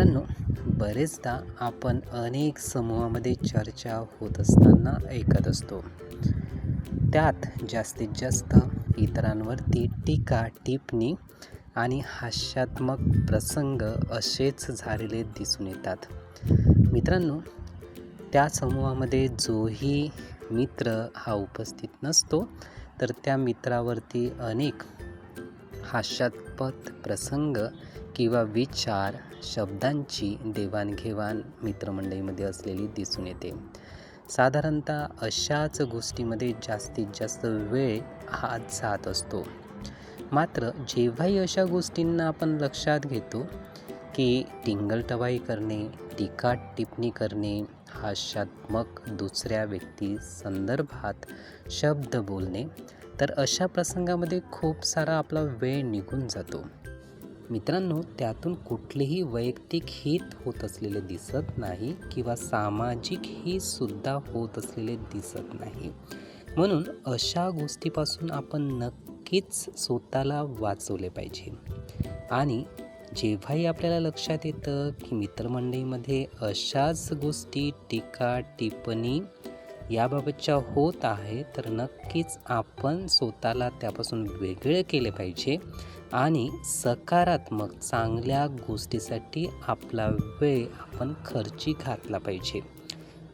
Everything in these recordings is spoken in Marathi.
मित्रांनो बरेचदा आपण अनेक समूहामध्ये चर्चा होत असताना ऐकत असतो. त्यात जास्तीत जास्त इतरांवरती टीका टिप्पणी आणि हास्यात्मक प्रसंग असेच झालेले दिसून येतात. मित्रांनो त्या समूहामध्ये जोही मित्र हा उपस्थित नसतो तर त्या मित्रावरती अनेक हास्यास्पद प्रसंग किंवा विचार शब्दांची देवाणघेवाण मित्रमंडळीमध्ये असलेली दिसून येते. साधारणतः अशाच गोष्टीमध्ये जास्तीत जास्त वेळ हा जात असतो. मात्र जेव्हाही अशा गोष्टींना आपण लक्षात घेतो की टिंगलटवाई करणे टीका टिप्पणी करणे हास्यात्मक दुसऱ्या व्यक्ती संदर्भात शब्द बोलणे तर अशा प्रसंगामध्ये खूप सारा आपला वेळ निघून जातो. मित्रांनो त्यातून कुठलेही वैयक्तिक हित होत असलेले दिसत नाही किंवा सामाजिक हित सुद्धा होत असलेले दिसत नाही. म्हणून अशा गोष्टीपासून आपण नक्कीच स्वतःला वाचवले पाहिजे. आणि जेव्हाही आपल्याला लक्षात येतं की मित्रमंडळीमध्ये अशाच गोष्टी टीका टिप्पणी याबाबतच्या होत आहे तर नक्कीच आपण स्वतःला त्यापासून वेगळे केले पाहिजे आणि सकारात्मक चांगल्या गोष्टीसाठी आपला वेळ आपण खर्ची घातला पाहिजे.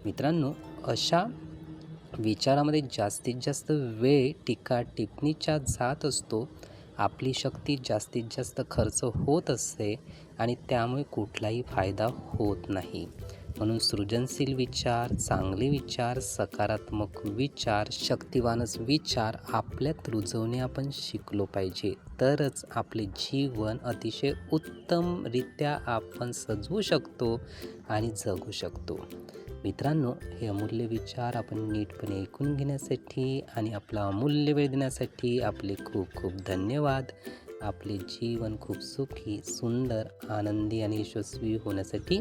मित्रांनो अशा विचारामध्ये जास्तीत जास्त वेळ टीका टिपणीच्या जात असतो आपली शक्ती जास्तीत जास्त खर्च होत असते आणि त्यामुळे कुठलाही फायदा होत नाही. म्हणून सृजनशील विचार चांगले विचार सकारात्मक विचार शक्तिवानच विचार आपल्यात रुजवणे आपण शिकलो पाहिजे. तरच आपले जीवन अतिशय उत्तमरित्या आपण सजवू शकतो आणि जगू शकतो. मित्रांनो हे अमूल्य विचार आपण नीटपणे ऐकून घेण्यासाठी आणि आपला अमूल्य वेळ देण्यासाठी आपले खूप खूप धन्यवाद. आपले जीवन खूप सुखी सुंदर आनंदी आणि यशस्वी होण्यासाठी